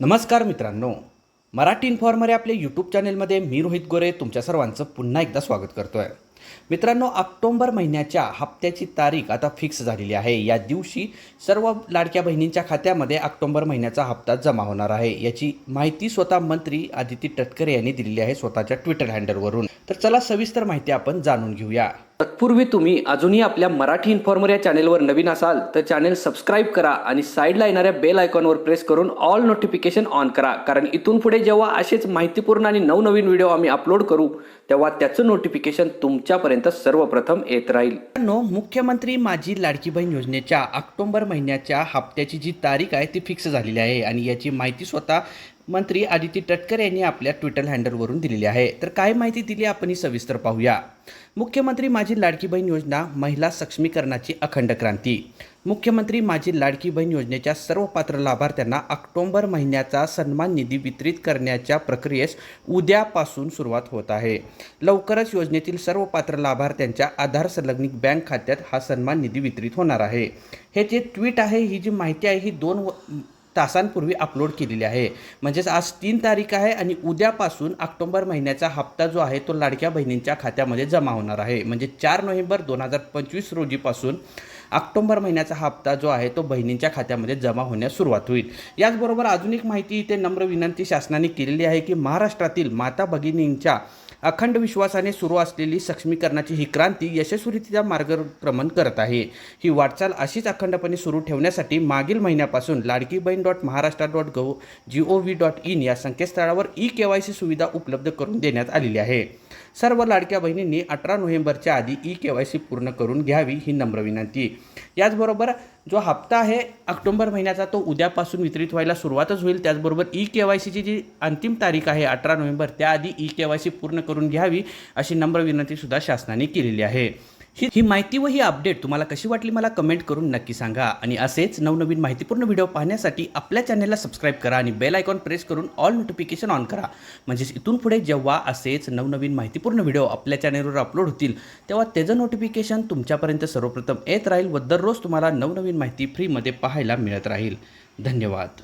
नमस्कार मित्रांनो. मराठी इन्फॉर्मर या आपल्या यूट्यूब चॅनेलमध्ये मी रोहित गोरे तुमच्या सर्वांचं पुन्हा एकदा स्वागत करतो आहे मित्रांनो ऑक्टोंबर महिन्याच्या हप्त्याची तारीख आता फिक्स झालेली आहे. या दिवशी सर्व लाडक्या बहिणींच्या खात्यामध्ये ऑक्टोंबर महिन्याचा हप्ता जमा होणार आहे. याची माहिती स्वतः मंत्री आदिती तटकरे यांनी दिलेली आहे स्वतःच्या ट्विटर हँडलवरून तर चला सविस्तर माहिती आपण जाणून घेऊया. तत्पूर्वी तुम्ही अजूनही आपल्या मराठी इन्फॉर्मर या चॅनेलवर नवीन असाल तर चॅनेल सबस्क्राईब करा आणि साईडला येणाऱ्या बेल आयकॉनवर प्रेस करून ऑल नोटिफिकेशन ऑन करा. कारण इथून पुढे जेव्हा असेच माहितीपूर्ण आणि नवनवीन व्हिडिओ आम्ही अपलोड करू तेव्हा त्याचं नोटिफिकेशन तुमच्यापर्यंत सर्वप्रथम येत राहील. मुख्यमंत्री माझी लाडकी बहीण योजनेच्या ऑक्टोबर महिन्याच्या हप्त्याची जी तारीख आहे ती फिक्स झालेली आहे. आणि याची माहिती स्वतः मंत्री आदिती तटकर यांनी आपल्या ट्विटर हँडलवरून दिलेली आहे. तर काय माहिती दिली आपण ही सविस्तर पाहूया. मुख्यमंत्री माझी लाडकी बहीण योजना महिला सक्षमीकरणाची अखंड क्रांती. मुख्यमंत्री माझी लाडकी बहीण योजनेच्या सर्व पात्र लाभार्थ्यांना ऑक्टोंबर महिन्याचा सन्मान निधी वितरित करण्याच्या प्रक्रियेस उद्यापासून सुरुवात होत आहे. लवकरच योजनेतील सर्व पात्र लाभार्थ्यांच्या आधार संलग्नित बँक खात्यात हा सन्मान निधी वितरित होणार आहे. हे जे ट्विट आहे ही जी माहिती आहे ही दोन व तासांपूर्वी अपलोड केलेली आहे. म्हणजेच आज तीन तारीख आहे आणि उद्यापासून ऑक्टोबर महिन्याचा हप्ता जो आहे तो लाडक्या बहिणींच्या खात्यामध्ये जमा होणार आहे. म्हणजे चार नोव्हेंबर दोन हजार पंचवीस रोजीपासून ऑक्टोबर महिन्याचा हप्ता जो आहे तो बहिणींच्या खात्यामध्ये जमा होण्यास सुरुवात होईल. याचबरोबर अजून एक माहिती इथे नम्र विनंती शासनाने केलेली आहे की महाराष्ट्रातील माता भगिनींच्या अखंड विश्वासाने सुरू असलेली सक्षमीकरणाची ही क्रांती यशस्वीरित्या मार्गक्रमण करत आहे. ही वाटचाल अशीच अखंडपणे सुरू ठेवण्यासाठी मागील महिन्यापासून लाडकी बहीण dot Maharashtra dot gov G O V dot in या संकेतस्थळावर ई के वाय सी सुविधा उपलब्ध करून देण्यात आलेली आहे. सर्व लाडक्या बहिणींनी अठरा नोव्हेंबरच्या आधी ई के वाय सी पूर्ण करून घ्यावी ही नम्र विनंती. याचबरोबर जो हप्ता आहे ऑक्टोंबर महिन्याचा तो उद्यापासून वितरित व्हायला सुरुवातच होईल. त्याचबरोबर ई के वाय सीची जी अंतिम तारीख आहे अठरा नोव्हेंबर त्याआधी ई के वाय सी पूर्ण करून घ्यावी अशी नम्र विनंतीसुद्धा शासनाने केलेली आहे. ही ही माहिती व ही अपडेट तुम्हाला कशी वाटली मला कमेंट करून नक्की सांगा. आणि असेच नवनवीन माहितीपूर्ण व्हिडिओ पाहण्यासाठी आपल्या चॅनलला सबस्क्राईब करा आणि बेल आयकॉन प्रेस करून ऑल नोटिफिकेशन ऑन करा. म्हणजेच इथून पुढे जेव्हा असेच नवनवीन माहितीपूर्ण व्हिडिओ आपल्या चॅनलवर अपलोड होतील तेव्हा त्याचं नोटिफिकेशन तुमच्यापर्यंत सर्वप्रथम येत राहील व दररोज तुम्हाला नवनवीन माहिती फ्रीमध्ये पाहायला मिळत राहील. धन्यवाद.